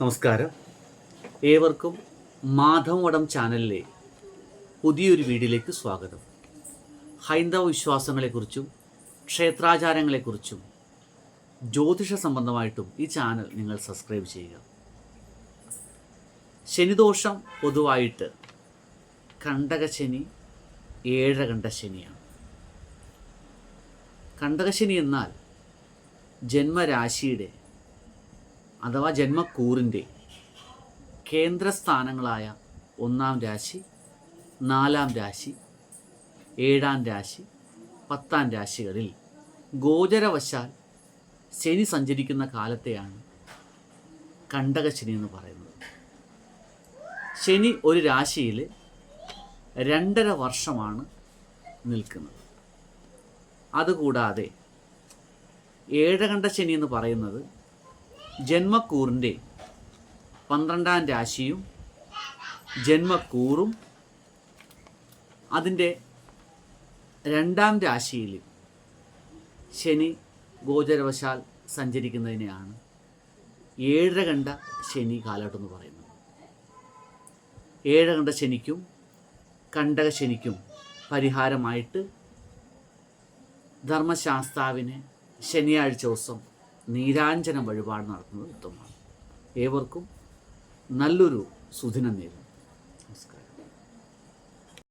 നമസ്കാരം. ഏവർക്കും മാധവ വടം ചാനലിലെ പുതിയൊരു വീഡിയോയിലേക്ക് സ്വാഗതം. ഹൈന്ദവ വിശ്വാസങ്ങളെക്കുറിച്ചും ക്ഷേത്രാചാരങ്ങളെക്കുറിച്ചും ജ്യോതിഷ സംബന്ധമായിട്ടും ഈ ചാനൽ നിങ്ങൾ സബ്സ്ക്രൈബ് ചെയ്യുക. ശനിദോഷം പൊതുവായിട്ട് കണ്ടകശനി ഏഴകണ്ഠ ശനിയാണ് കണ്ടകശനി എന്നാൽ ജന്മരാശിയുടെ അഥവാ ജന്മക്കൂറിന്റെ കേന്ദ്രസ്ഥാനങ്ങളായ ഒന്നാം രാശി നാലാം രാശി ഏഴാം രാശി പത്താം രാശികളിൽ ഗോചരവശാൽ ശനി സഞ്ചരിക്കുന്ന കാലത്തെയാണ് കണ്ടകശനി എന്ന് പറയുന്നത്. ശനി ഒരു രാശിയിൽ രണ്ടര വർഷമാണ് നിൽക്കുന്നത്. അതുകൂടാതെ ഏഴകണ്ഠ ശനി എന്ന് പറയുന്നത് ജന്മക്കൂറിന്റെ പന്ത്രണ്ടാം രാശിയും ജന്മക്കൂറും അതിന്റെ രണ്ടാം രാശിയിൽ ശനി ഗോചരവശാൽ സഞ്ചരിക്കുന്നതിനെയാണ് ഏഴരകണ്ഠ ശനി കാലഘട്ടം എന്ന് പറയുന്നത്. ഏഴര കണ്ട ശനിക്കും കണ്ടക ശനിക്കും പരിഹാരമായിട്ട് ധർമ്മശാസ്താവിന് ശനിയാഴ്ച ദിവസം നീരാഞ്ജന വഴിപാട് നടത്തുന്നത് ഉത്തമമാണ്. ഏവർക്കും നല്ലൊരു സുദിനം നേരുന്നു. നമസ്കാരം.